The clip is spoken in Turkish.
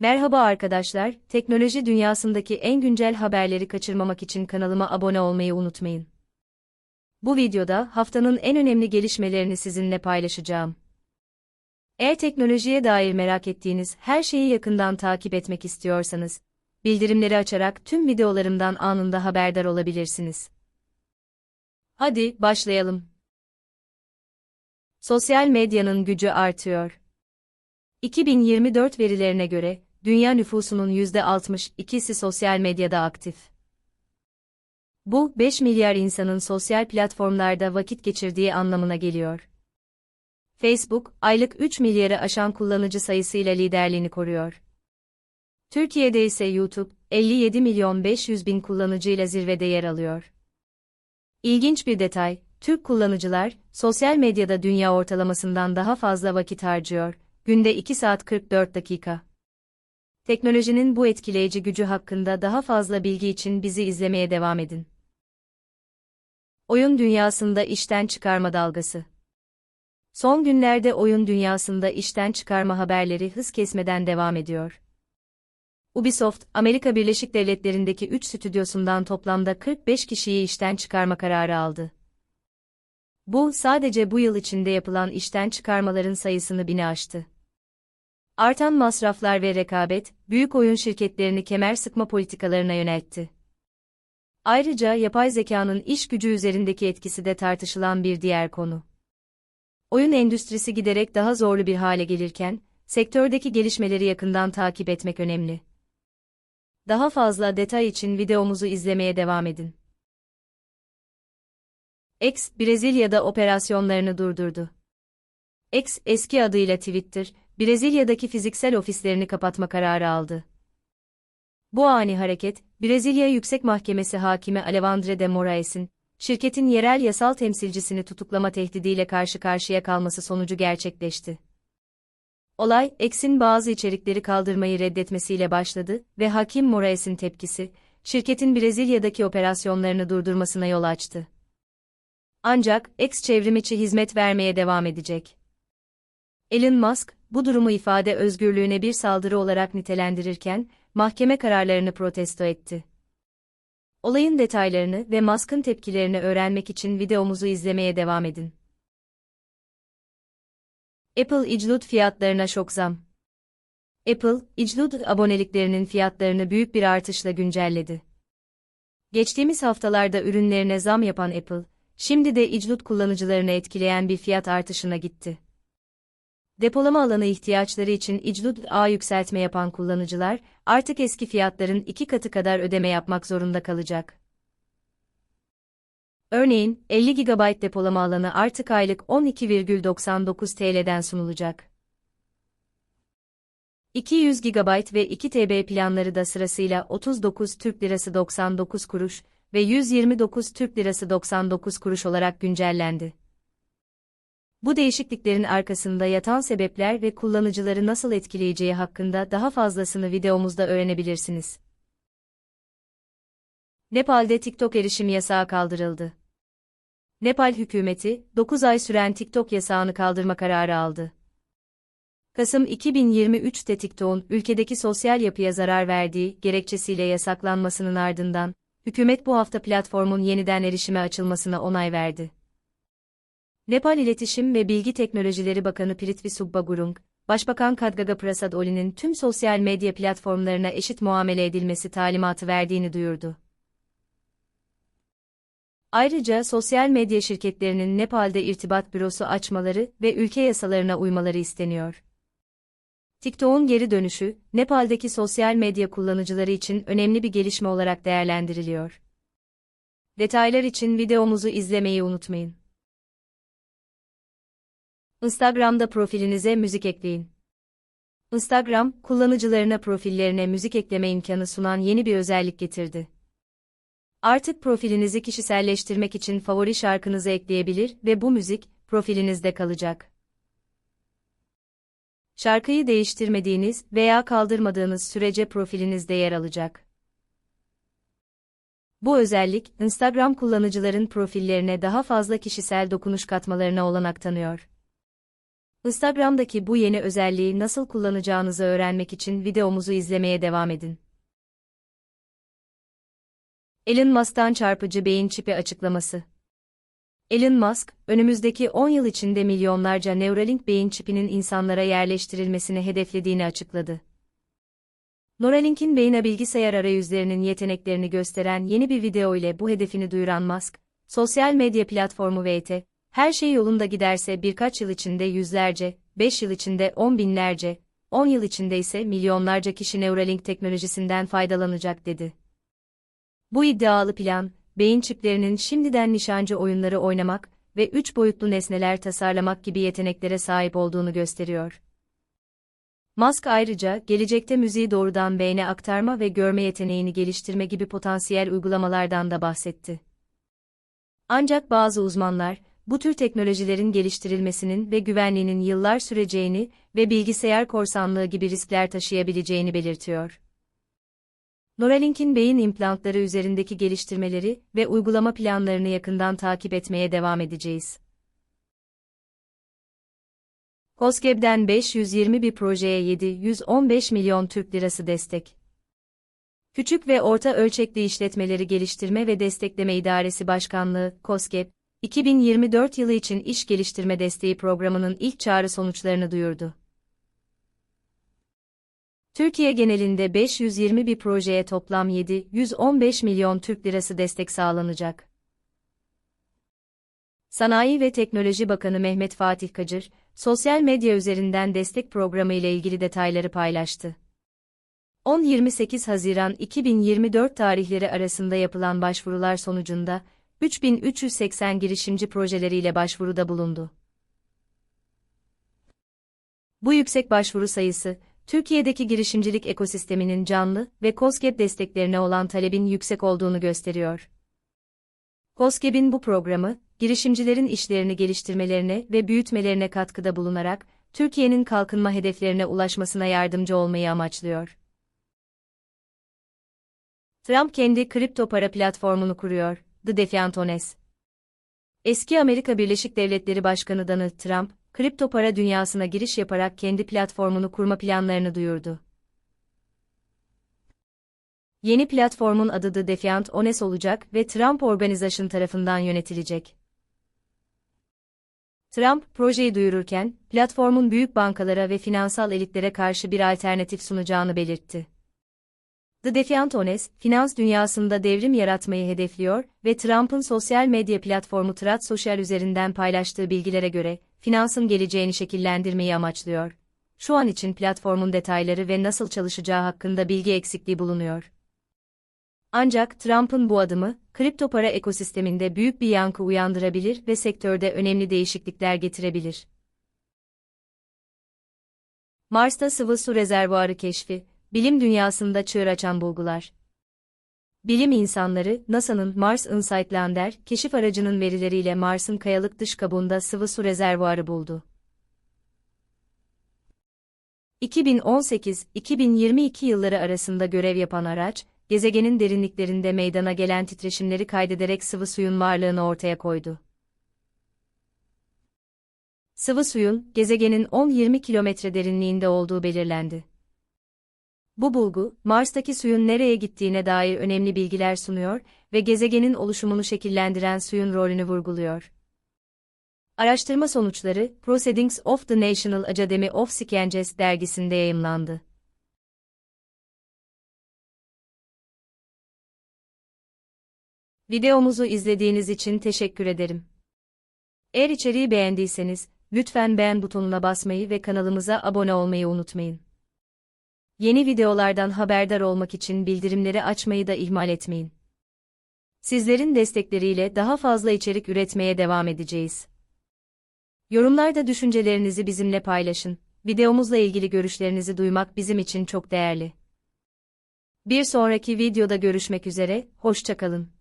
Merhaba arkadaşlar, teknoloji dünyasındaki en güncel haberleri kaçırmamak için kanalıma abone olmayı unutmayın. Bu videoda haftanın en önemli gelişmelerini sizinle paylaşacağım. Eğer teknolojiye dair merak ettiğiniz her şeyi yakından takip etmek istiyorsanız, bildirimleri açarak tüm videolarımdan anında haberdar olabilirsiniz. Hadi başlayalım. Sosyal medyanın gücü artıyor. 2024 verilerine göre, dünya nüfusunun %62'si sosyal medyada aktif. Bu, 5 milyar insanın sosyal platformlarda vakit geçirdiği anlamına geliyor. Facebook, aylık 3 milyarı aşan kullanıcı sayısıyla liderliğini koruyor. Türkiye'de ise YouTube, 57 milyon 500 bin kullanıcıyla zirvede yer alıyor. İlginç bir detay, Türk kullanıcılar, sosyal medyada dünya ortalamasından daha fazla vakit harcıyor, günde 2 saat 44 dakika. Teknolojinin bu etkileyici gücü hakkında daha fazla bilgi için bizi izlemeye devam edin. Oyun dünyasında işten çıkarma dalgası. Son günlerde oyun dünyasında işten çıkarma haberleri hız kesmeden devam ediyor. Ubisoft, Amerika Birleşik Devletleri'ndeki 3 stüdyosundan toplamda 45 kişiyi işten çıkarma kararı aldı. Bu, sadece bu yıl içinde yapılan işten çıkarmaların sayısını bine aştı. Artan masraflar ve rekabet, büyük oyun şirketlerini kemer sıkma politikalarına yöneltti. Ayrıca yapay zekanın iş gücü üzerindeki etkisi de tartışılan bir diğer konu. Oyun endüstrisi giderek daha zorlu bir hale gelirken, sektördeki gelişmeleri yakından takip etmek önemli. Daha fazla detay için videomuzu izlemeye devam edin. X, Brezilya'da operasyonlarını durdurdu. X, eski adıyla Twitter, Brezilya'daki fiziksel ofislerini kapatma kararı aldı. Bu ani hareket, Brezilya Yüksek Mahkemesi Hakimi Alevandre de Moraes'in, şirketin yerel yasal temsilcisini tutuklama tehdidiyle karşı karşıya kalması sonucu gerçekleşti. Olay, X'in bazı içerikleri kaldırmayı reddetmesiyle başladı ve Hakim Moraes'in tepkisi, şirketin Brezilya'daki operasyonlarını durdurmasına yol açtı. Ancak X çevrimiçi hizmet vermeye devam edecek. Elon Musk, bu durumu ifade özgürlüğüne bir saldırı olarak nitelendirirken, mahkeme kararlarını protesto etti. Olayın detaylarını ve Musk'ın tepkilerini öğrenmek için videomuzu izlemeye devam edin. Apple iclut fiyatlarına şok zam. Apple, iclut aboneliklerinin fiyatlarını büyük bir artışla güncelledi. Geçtiğimiz haftalarda ürünlerine zam yapan Apple, şimdi de iclut kullanıcılarını etkileyen bir fiyat artışına gitti. Depolama alanı ihtiyaçları için iclut ağ yükseltme yapan kullanıcılar, artık eski fiyatların iki katı kadar ödeme yapmak zorunda kalacak. Örneğin, 50 GB depolama alanı artık aylık 12,99 TL'den sunulacak. 200 GB ve 2 TB planları da sırasıyla 39 Türk Lirası 99 kuruş ve 129 Türk Lirası 99 kuruş olarak güncellendi. Bu değişikliklerin arkasında yatan sebepler ve kullanıcıları nasıl etkileyeceği hakkında daha fazlasını videomuzda öğrenebilirsiniz. Nepal'de TikTok erişim yasağı kaldırıldı. Nepal hükümeti, 9 ay süren TikTok yasağını kaldırma kararı aldı. Kasım 2023'te TikTok'un ülkedeki sosyal yapıya zarar verdiği gerekçesiyle yasaklanmasının ardından, hükümet bu hafta platformun yeniden erişime açılmasına onay verdi. Nepal İletişim ve Bilgi Teknolojileri Bakanı Prithvi Subba Gurung, Başbakan Kadgaga Prasad Oli'nin tüm sosyal medya platformlarına eşit muamele edilmesi talimatı verdiğini duyurdu. Ayrıca sosyal medya şirketlerinin Nepal'de irtibat bürosu açmaları ve ülke yasalarına uymaları isteniyor. TikTok'un geri dönüşü, Nepal'deki sosyal medya kullanıcıları için önemli bir gelişme olarak değerlendiriliyor. Detaylar için videomuzu izlemeyi unutmayın. Instagram'da profilinize müzik ekleyin. Instagram, kullanıcılarına profillerine müzik ekleme imkanı sunan yeni bir özellik getirdi. Artık profilinizi kişiselleştirmek için favori şarkınızı ekleyebilir ve bu müzik, profilinizde kalacak. Şarkıyı değiştirmediğiniz veya kaldırmadığınız sürece profilinizde yer alacak. Bu özellik, Instagram kullanıcıların profillerine daha fazla kişisel dokunuş katmalarına olanak tanıyor. Instagram'daki bu yeni özelliği nasıl kullanacağınızı öğrenmek için videomuzu izlemeye devam edin. Elon Musk'tan çarpıcı beyin çipi açıklaması. Elon Musk, önümüzdeki 10 yıl içinde milyonlarca Neuralink beyin çipinin insanlara yerleştirilmesini hedeflediğini açıkladı. Neuralink'in beyine bilgisayar arayüzlerinin yeteneklerini gösteren yeni bir video ile bu hedefini duyuran Musk, sosyal medya platformu VT, her şey yolunda giderse birkaç yıl içinde yüzlerce, 5 yıl içinde on binlerce, 10 yıl içinde ise milyonlarca kişi Neuralink teknolojisinden faydalanacak dedi. Bu iddialı plan, beyin çiplerinin şimdiden nişancı oyunları oynamak ve üç boyutlu nesneler tasarlamak gibi yeteneklere sahip olduğunu gösteriyor. Musk ayrıca, gelecekte müziği doğrudan beyne aktarma ve görme yeteneğini geliştirme gibi potansiyel uygulamalardan da bahsetti. Ancak bazı uzmanlar, bu tür teknolojilerin geliştirilmesinin ve güvenliğinin yıllar süreceğini ve bilgisayar korsanlığı gibi riskler taşıyabileceğini belirtiyor. Neuralink'in beyin implantları üzerindeki geliştirmeleri ve uygulama planlarını yakından takip etmeye devam edeceğiz. COSGAP'den 520 bir projeye 715 milyon Türk lirası destek. Küçük ve orta ölçekli işletmeleri geliştirme ve destekleme idaresi başkanlığı, COSGAP, 2024 yılı için iş geliştirme desteği programının ilk çağrı sonuçlarını duyurdu. Türkiye genelinde 520 bir projeye toplam 715 milyon Türk lirası destek sağlanacak. Sanayi ve Teknoloji Bakanı Mehmet Fatih Kacır, sosyal medya üzerinden destek programı ile ilgili detayları paylaştı. 10-28 Haziran 2024 tarihleri arasında yapılan başvurular sonucunda 3380 girişimci projeleriyle başvuruda bulundu. Bu yüksek başvuru sayısı, Türkiye'deki girişimcilik ekosisteminin canlı ve COSGAP desteklerine olan talebin yüksek olduğunu gösteriyor. COSGAP'in bu programı, girişimcilerin işlerini geliştirmelerine ve büyütmelerine katkıda bulunarak, Türkiye'nin kalkınma hedeflerine ulaşmasına yardımcı olmayı amaçlıyor. Trump kendi kripto para platformunu kuruyor, The Defiantones. Eski Amerika Birleşik Devletleri Başkanı Donald Trump, kripto para dünyasına giriş yaparak kendi platformunu kurma planlarını duyurdu. Yeni platformun adı The Defiant Ones olacak ve Trump Organization tarafından yönetilecek. Trump, projeyi duyururken, platformun büyük bankalara ve finansal elitlere karşı bir alternatif sunacağını belirtti. The Defiant Ones, finans dünyasında devrim yaratmayı hedefliyor ve Trump'ın sosyal medya platformu Truth Social üzerinden paylaştığı bilgilere göre, finansın geleceğini şekillendirmeyi amaçlıyor. Şu an için platformun detayları ve nasıl çalışacağı hakkında bilgi eksikliği bulunuyor. Ancak Trump'ın bu adımı, kripto para ekosisteminde büyük bir yankı uyandırabilir ve sektörde önemli değişiklikler getirebilir. Mars'ta sıvı su rezervuarı keşfi, bilim dünyasında çığır açan bulgular. Bilim insanları, NASA'nın Mars Insight Lander keşif aracının verileriyle Mars'ın kayalık dış kabuğunda sıvı su rezervuarı buldu. 2018-2022 yılları arasında görev yapan araç, gezegenin derinliklerinde meydana gelen titreşimleri kaydederek sıvı suyun varlığını ortaya koydu. Sıvı suyun, gezegenin 10-20 kilometre derinliğinde olduğu belirlendi. Bu bulgu, Mars'taki suyun nereye gittiğine dair önemli bilgiler sunuyor ve gezegenin oluşumunu şekillendiren suyun rolünü vurguluyor. Araştırma sonuçları, Proceedings of the National Academy of Sciences dergisinde yayımlandı. Videomuzu izlediğiniz için teşekkür ederim. Eğer içeriği beğendiyseniz, lütfen beğen butonuna basmayı ve kanalımıza abone olmayı unutmayın. Yeni videolardan haberdar olmak için bildirimleri açmayı da ihmal etmeyin. Sizlerin destekleriyle daha fazla içerik üretmeye devam edeceğiz. Yorumlarda düşüncelerinizi bizimle paylaşın. Videomuzla ilgili görüşlerinizi duymak bizim için çok değerli. Bir sonraki videoda görüşmek üzere, hoşçakalın.